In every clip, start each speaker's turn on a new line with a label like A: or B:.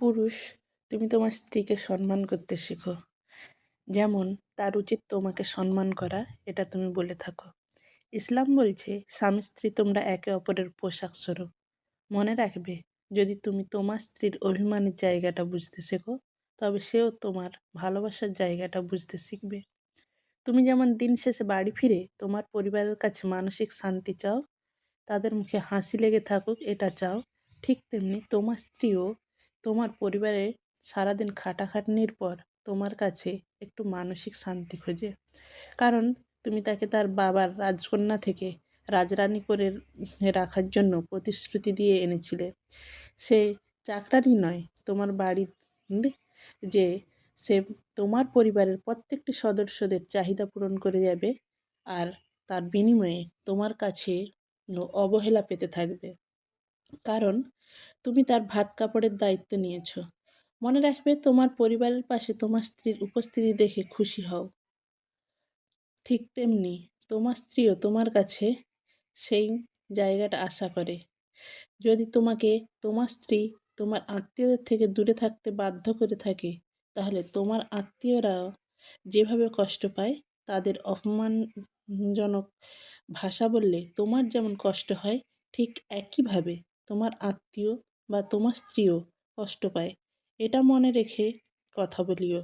A: পুরুষ, তুমি তোমার স্ত্রীকে সম্মান করতে শেখো। যেমন, তার উচিত তোমাকে সম্মান করা, এটা তুমি বলে থাকো। ইসলাম বলছে, স্বামী স্ত্রী তোমরা একে অপরের পোশাক স্বরূপ। মনে রাখবে, যদি তুমি তোমার স্ত্রীর অভিমানের জায়গাটা বুঝতে শেখো, তবে সেও তোমার ভালোবাসার জায়গাটা বুঝতে শিখবে। তুমি যেমন দিন শেষে বাড়ি ফিরে তোমার পরিবারের কাছে মানসিক শান্তি চাও, তাদের মুখে হাসি লেগে থাকুক, এটা চাও, ঠিক তেমনি তোমার স্ত্রীও তোমার পরিবারে সারাদিন খাটাখাটনির পর তোমার কাছে একটু মানসিক শান্তি খোঁজে। কারণ তুমি তাকে তার বাবার রাজকন্যা থেকে রাজরানী করে রাখার জন্য প্রতিশ্রুতি দিয়ে এনেছিলে। সে চাকরানি নয়, তোমার বাড়ির যে সে তোমার পরিবারের প্রত্যেকটি সদস্যদের চাহিদা পূরণ করে যাবে আর তার বিনিময়ে তোমার কাছে অবহেলা পেতে থাকবে। কারণ তুমি তার ভাত কাপড়ের দায়িত্ব নিয়েছ। মনে রাখবে তোমার পরিবারের পাশে তোমার স্ত্রীর উপস্থিতি দেখে খুশি হও। ঠিক তেমনি তোমার স্ত্রীও তোমার কাছে সেই জায়গাটা আশা করে। যদি তোমাকে তোমার স্ত্রী তোমার আত্মীয়দের থেকে দূরে থাকতে বাধ্য করে থাকে, তাহলে তোমার আত্মীয়রা যেভাবে কষ্ট পায় তাদের অপমানজনক ভাষা বললে তোমার যেমন কষ্ট হয়, ঠিক একইভাবে তোমার আত্মীয় বা তোমার স্ত্রীও কষ্ট পায়। এটা মনে রেখে কথা বলিও।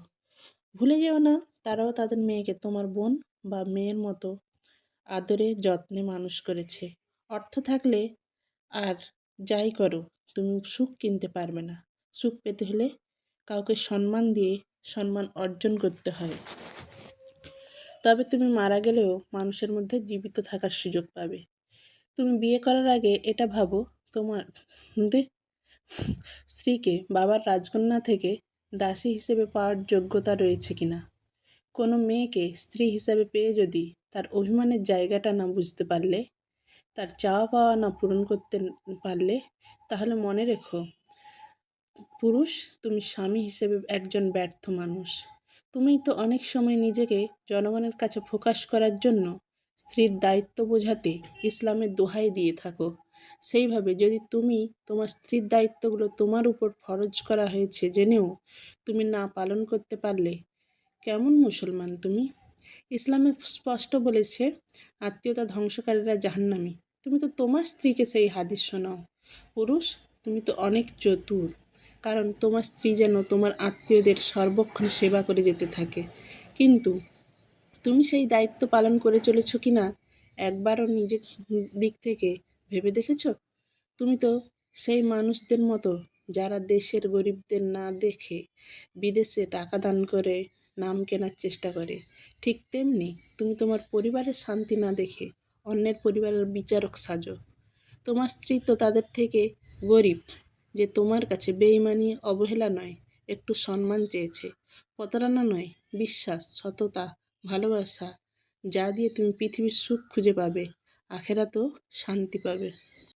A: ভুলে যেও না, তারাও তাদের মেয়েকে তোমার বোন বা মেয়ের মতো আদরে যত্নে মানুষ করেছে। অর্থ থাকলে আর যাই করো, তুমি সুখ কিনতে পারবে না। সুখ পেতে হলে কাউকে সম্মান দিয়ে সম্মান অর্জন করতে হয়। তবে তুমি মারা গেলেও মানুষের মধ্যে জীবিত থাকার সুযোগ পাবে। তুমি বিয়ে করার আগে এটা ভাবো তোমার স্ত্রীকে বাবার রাজকন্যা থেকে দাসী হিসেবে পাওয়ার যোগ্যতা রয়েছে কিনা? কোনো মেয়েকে স্ত্রী হিসাবে পেয়ে যদি তার অভিমানের জায়গাটা না বুঝতে পারলে, তার চাওয়া পাওয়া না পূরণ করতে পারলে, তাহলে মনে রেখো, পুরুষ তুমি স্বামী হিসেবে একজন ব্যর্থ মানুষ। তুমি তো অনেক সময় নিজেকে জনগণের কাছে ফোকাস করার জন্য স্ত্রীর দায়িত্ব বোঝাতে ইসলামের দোহাই দিয়ে থাকো। সেইভাবে যদি তুমি তোমার স্ত্রীর দায়িত্বগুলো তোমার উপর ফরজ করা হয়েছে জেনেও তুমি না পালন করতে পারলে, কেমন মুসলমান তুমি? ইসলামে স্পষ্ট বলেছে, আত্মীয়তা ধ্বংসকারীরা জাহান্নামি। তুমি তো তোমার স্ত্রীকে সেই হাদিস শোনাও। পুরুষ, তুমি তো অনেক চতুর। কারণ তোমার স্ত্রী যেন তোমার আত্মীয়দের সর্বক্ষণ সেবা করে যেতে থাকে। কিন্তু তুমি সেই দায়িত্ব পালন করে চলেছ কি না একবারও নিজের দিক থেকে ভেবে দেখেছ? তুমি তো সেই মানুষদের মতো যারা দেশের গরিবদের না দেখে বিদেশে টাকা দান করে, নাম কেনার চেষ্টা করে। ঠিক তেমনি তুমি তোমার পরিবারের শান্তি না দেখে অন্যের পরিবারের বিচারক সাজো। তোমার স্ত্রী তো তাদের থেকে গরিব, যে তোমার কাছে বেইমানি অবহেলা নয়, একটু সম্মান চেয়েছে। প্রতারণা নয়, বিশ্বাস, সততা, ভালোবাসা, যা দিয়ে তুমি পৃথিবীর সুখ খুঁজে পাবে। আখেরাতেও শান্তি পাবে।